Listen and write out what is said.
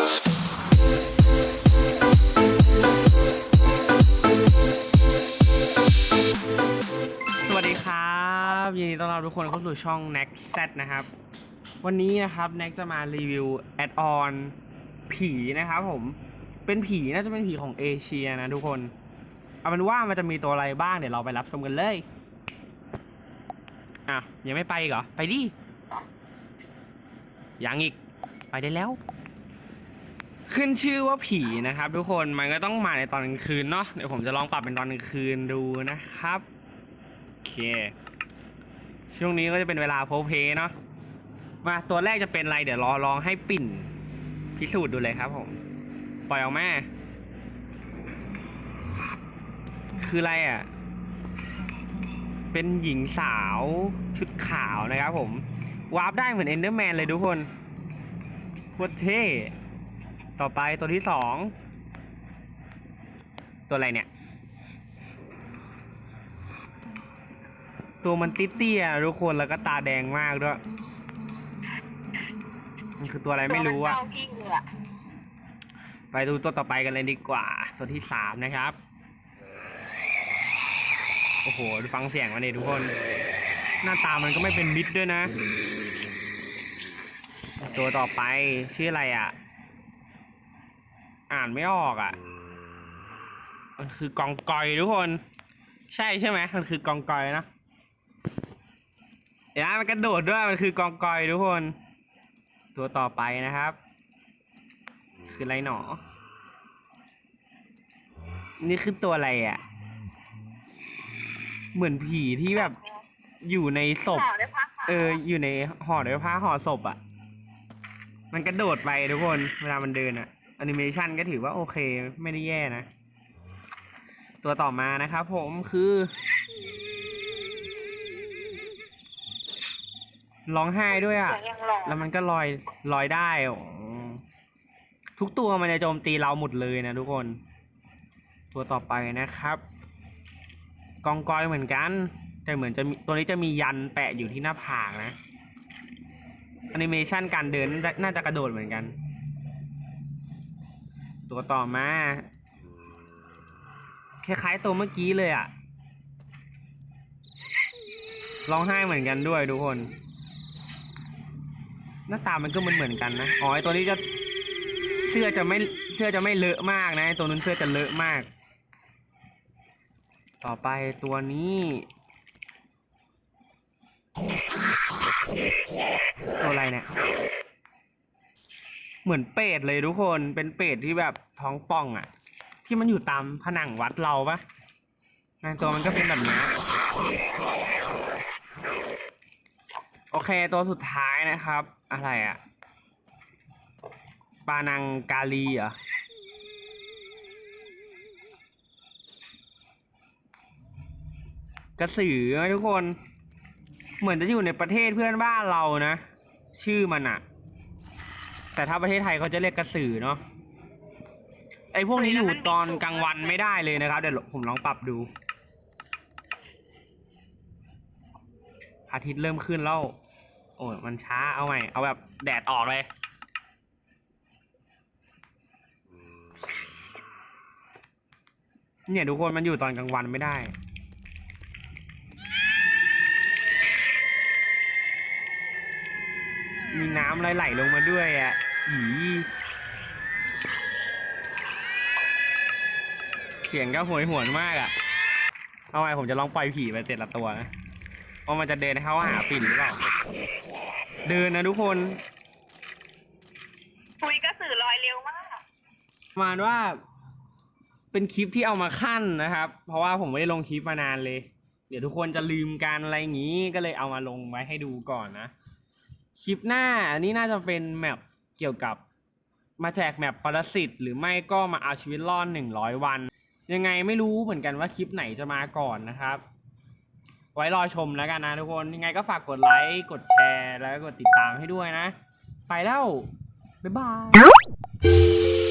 สวัสดีครับยินดีต้อนรับทุกคนเข้าสู่ช่อง n e x t Z นะครับ วันนี้นะครับ n e x จะมารีวิวแอดออนผีนะครับผมเป็นผีน่าจะเป็นผีของเอเชียนะทุกคนเอาเป็นว่ามันจะมีตัวอะไรบ้างเดี๋ยวเราไปรับชมกันเลยอะยังไม่ไปเหรอ ไปดิยังอีก ไปได้แล้ว ขึ้นชื่อว่าผีนะครับ ทุกคนมันก็ต้องมาในตอนกลางคืนเนาะเดี๋ยวผมจะลองปรับเป็นตอนกลางคืนดูนะครับโอเค ช่วงนี้ก็จะเป็นเวลาโพลเพเนาะมาตัวแรกจะเป็นอะไรเดี๋ยวรอลองให้ปิ่นพิสูจน์ดูเลยครับผม ปล่อยออกมาคืออะไรอะ เป็นหญิงสาวชุดขาวนะครับผม วาร์ปได้เหมือนเอนเดอร์แมนเลยทุกคนโคตรเท่ ต่อไปตัวที่สองตัวอะไรเนี่ย ตัวมันติเตี้ยๆทุกคนแล้วก็ตาแดงมากด้วยมันคือตัวอะไรไม่รู้อะตัวมันเจ้าพี่เหงือไปดูตัวต่อไปกันเลยดีกว่า ตัวที่สามนะครับ โอ้โหดูฟังเสียงมันดิทุกคน หน้าตามันก็ไม่เป็นมิดด้วยนะ ตัวต่อไปชื่ออะไรอะ่ะ อ่านไม่ออกอะ่ะ มันคือกองกอยทุกคน ใช่ใช่ไหมมันคือกองกอยนะเดี๋ยวนะมันกระโดดด้วยมันคือกองกอยทุกคน ตัวต่อไปนะครับ คืออะไรหนอ นี่คือตัวอะไรอะ่ะ เหมือนผีที่แบบอยู่ในศพ ห่อด้วยผ้าขาวเออ อยู่ในห่อด้วยผ้าห่อศพอะ่ะ มันกระโดดไปทุกคน เวลามันเดินอะ่ะแอนิเมชันก็ถือว่าโอเคไม่ได้แย่นะ ตัวต่อมานะครับผมคือ ร้องไห้ด้วยอะ่ะเสียงยังหล่อแล้วมันก็ลอยลอยได้อ๋อทุกตัวมันจะโจมตีเราหมดเลยนะทุกคน ตัวต่อไปนะครับ กองกอยเหมือนกัน แต่เหมือนจะมีตัวนี้จะมียันแปะอยู่ที่หน้าผากนะแอนิเมชันการเดินน่าน่าจะกระโดดเหมือนกัน ตัวต่อมาคล้ายๆตัวเมื่อกี้เลยอะร้องไห้เหมือนกันด้วยทุกคน หน้าตามันก็เหมือนเหมือนกันนะอ๋อไอตัวนี้จะเสื้อจะไม่เสื้อจะไม่เลอะมากนะตัวนั้นเสื้อจะเลอะมาก ต่อไปตัวนี้ตัวอะไรเนี่ย เหมือนเป็ดเลยทุกคน เป็นเป็ดที่แบบท้องป่องอะ่ะ ที่มันอยู่ตามผนังวัดเราปะนะตัวมันก็เป็นแบบนี้โอเคตัวสุดท้ายนะครับ อะไรอะปานังกาลีเหรอกระสือทุกคน เหมือนจะอยู่ในประเทศเพื่อนบ้านเรานะ ชื่อมันอะ แต่ถ้าประเทศไทยเขาจะเรียกกระสือเนาะไอ้พวกนี้อยู่ตอนกลางวันไม่ได้เลยนะครับ เดี๋ยวผมลองปรับดู อาทิตย์เริ่มขึ้นแล้ว โอ้ยมันช้าเอาใหม่เอาแบบแดดออกเลย เนี่ยทุกคนมันอยู่ตอนกลางวันไม่ได้มีน้ำไหลๆลงมาด้วยอะ อีเสียงก็โหยหวนมากอะ เอาไงผมจะลองปล่อยผีไปเจ็ดละตัวนะว่ามันจะเดินเข้าหาปิ่นหรือเปล่า เดินนะทุกคน คุยกระสือลอยเร็วมาก ประมาณว่า เป็นคลิปที่เอามาขั้นนะครับ เพราะว่าผมไม่ได้ลงคลิปมานานเลย เดี๋ยวทุกคนจะลืมการอะไรอย่างนี้ ก็เลยเอามาลงไว้ให้ดูก่อนนะ คลิปหน้าอันนี้น่าจะเป็นแมป เกี่ยวกับมาแจกแมปปรสิตหรือไม่ก็มาเอาชีวิตรอดหนึ่งร้อยวัน ยังไงไม่รู้เหมือนกันว่าคลิปไหนจะมาก่อนนะครับ ไว้รอชมแล้วกันนะทุกคนยังไงก็ฝากกดไลค์กดแชร์แล้วก็กดติดตามให้ด้วยนะ ไปแล้ว บ๊ายบาย